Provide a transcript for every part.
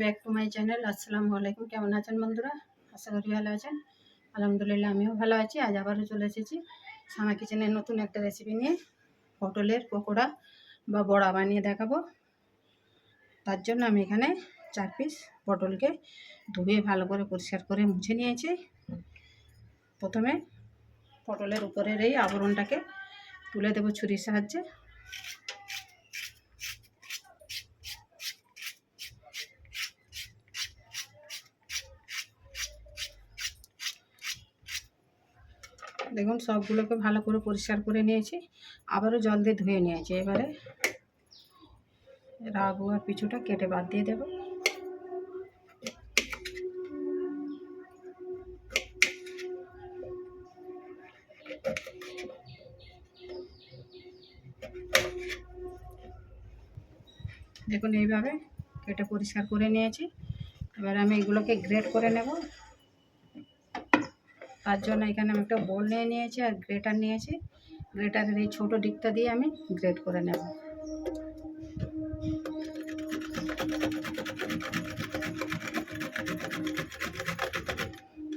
Back to my channel আসসালামু আলাইকুম কেমন আছেন বন্ধুরা? আশা করি ভালো আছেন। আলহামদুলিল্লাহ, আমিও ভালো আছি। আজ আবারও চলে এসেছি সামা কিচেনের নতুন একটা রেসিপি নিয়ে পটলের পকোড়া বা বড়া বানিয়ে দেখাবো। তার জন্য আমি এখানে চার পিস পটলকে ধুয়ে ভালো করে পরিষ্কার করে মুছে নিয়েছি। প্রথমে পটলের উপরের এই আবরণটাকে তুলে দেবো ছুরির সাহায্যে। দেখুন সবগুলোকে ভালো করে পরিষ্কার করে নিয়েছি। আবারও জল দিয়ে ধুয়ে নিয়েছি। এবারে রাগু আর পিছুটা কেটে বাদ দিয়ে দেব। দেখুন এইভাবে কেটে পরিষ্কার করে নিয়েছি। এবার আমি এগুলোকে গ্রেট করে নেব। তার জন্য এখানে আমি একটা বোল নিয়ে নিয়েছি আর গ্রেটার নিয়েছি। গ্রেটারের এই ছোটো দিকটা দিয়ে আমি গ্রেট করে নেব।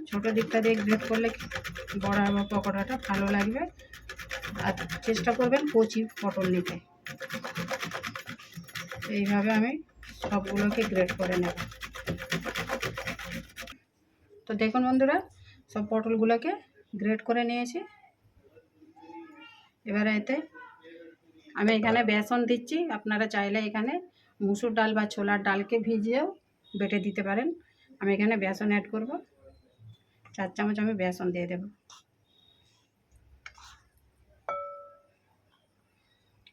ছোটো দিকটা দিয়ে গ্রেট করলে বড়া বা পকোড়াটা ভালো লাগবে। আর চেষ্টা করবেন কচি পটল নিতে। এইভাবে আমি সবগুলোকে গ্রেট করে নেব। তো দেখুন বন্ধুরা সব পটলগুলোকে গ্রেট করে নিয়েছি। এবারে এতে আমি এখানে বেসন দিচ্ছি। আপনারা চাইলে এখানে মুসুর ডাল বা ছোলার ডালকে ভিজিয়েও বেটে দিতে পারেন। আমি এখানে বেসন অ্যাড করব। চার চামচ আমি বেসন দিয়ে দেব।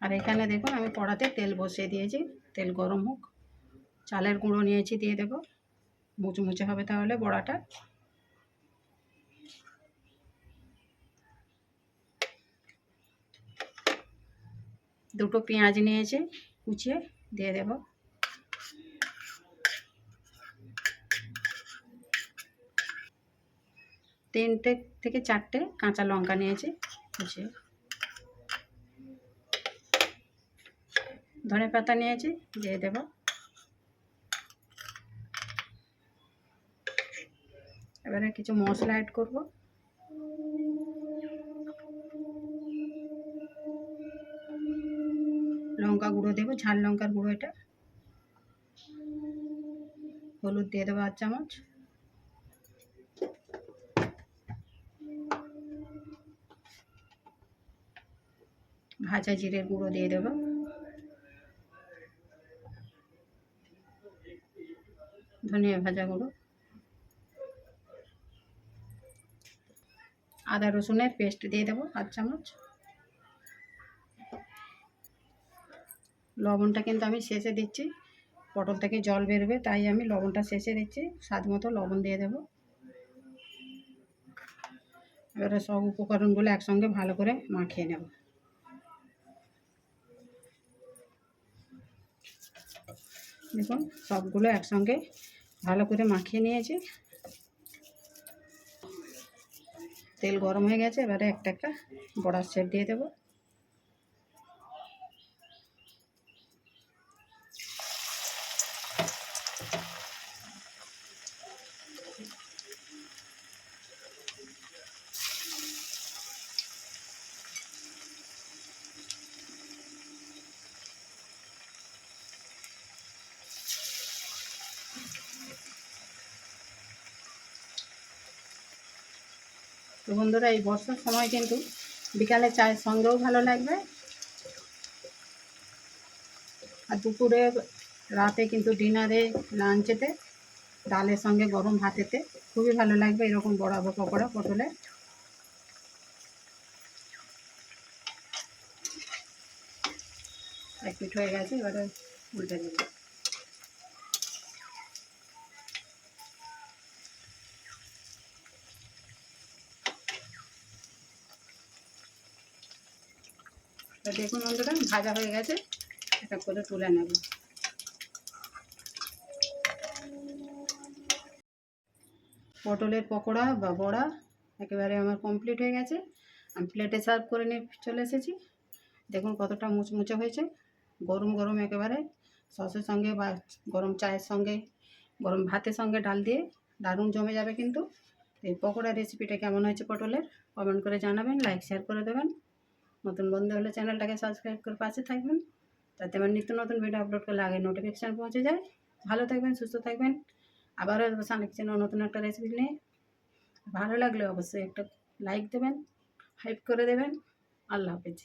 আর এখানে দেখুন, আমি কড়াতে তেল বসিয়ে দিয়েছি। তেল গরম হোক। চালের গুঁড়ো নিয়েছি দিয়ে দেব। মুচমুচে হবে তাহলে বড়াটা। দুটো পেঁয়াজ নিয়েছি, কুচিয়ে দিয়ে দেব। তিনটে থেকে চারটে কাঁচা লঙ্কা নিয়েছি, কুচিয়ে। ধনে পাতা নিয়েছি, দিয়ে দেব। এবারে কিছু মশলা অ্যাড করব। লঙ্কা গুঁড়ো দেবো, ঝাল লঙ্কার গুঁড়ো এটা। হলুদ দিয়ে দেবো আট চামচ। ভাজা জিরের গুঁড়ো দিয়ে দেবো। ধনিয়া ভাজা গুঁড়ো। আদা রসুনের পেস্ট দিয়ে দেবো আট চামচ। লবণটা কিন্তু আমি শেষে দিচ্ছি। পটল থেকে জল বেরোবে, তাই আমি লবণটা শেষে দিচ্ছি। স্বাদ মতো লবণ দিয়ে দেব। এবারে সব উপকরণগুলো একসঙ্গে ভালো করে মাখিয়ে নেব। দেখুন, সবগুলো একসঙ্গে ভালো করে মাখিয়ে নিয়েছি। তেল গরম হয়ে গেছে, এবারে একটা একটা বড়ার শেপ দিয়ে দেবো। তো বন্ধুরা, এই বর্ষার সময় কিন্তু বিকালে চায়ের সঙ্গেও ভালো লাগবে। আর দুপুরে রাতে কিন্তু ডিনারে, লাঞ্চেতে, ডালের সঙ্গে গরম ভাতেতে খুবই ভালো লাগবে, এরকম বড়া বা পকোড়া পটলে এক পিঠ হয়ে গেছে, এবারে উল্টে দেবো দেখুন বন্ধুরা ভাজা হয়ে গেছে এটা করে তুলে নেব। পটলের পকোড়া বা বড়া একেবারে আমার কমপ্লিট হয়ে গেছে। আমি প্লেটে সার্ভ করে নিয়ে চলে এসেছি। দেখুন কতটা মুচমুচে হয়েছে। গরম গরম একেবারে সসের সঙ্গে বা গরম চায়ের সঙ্গে, গরম ভাতের সঙ্গে ডাল দিয়ে দারুণ জমে যাবে কিন্তু। এই পকোড়া রেসিপিটা কেমন হয়েছে পটলের? কমেন্ট করে জানাবেন লাইক শেয়ার করে দেবেন। নতুন বন্ধু হলে চ্যানেলটাকে সাবস্ক্রাইব করে পাশে থাকবেন, যাতে আমার নিত্য নতুন ভিডিও আপলোড করলে আগে নোটিফিকেশান পৌঁছে যায়। ভালো থাকবেন, সুস্থ থাকবেন। আবারও সামনে চ্যানেল নতুন একটা রেসিপি নিয়ে। ভালো লাগলে অবশ্যই একটা লাইক দেবেন হাইপ করে দেবেন। আল্লাহ হাফেজ।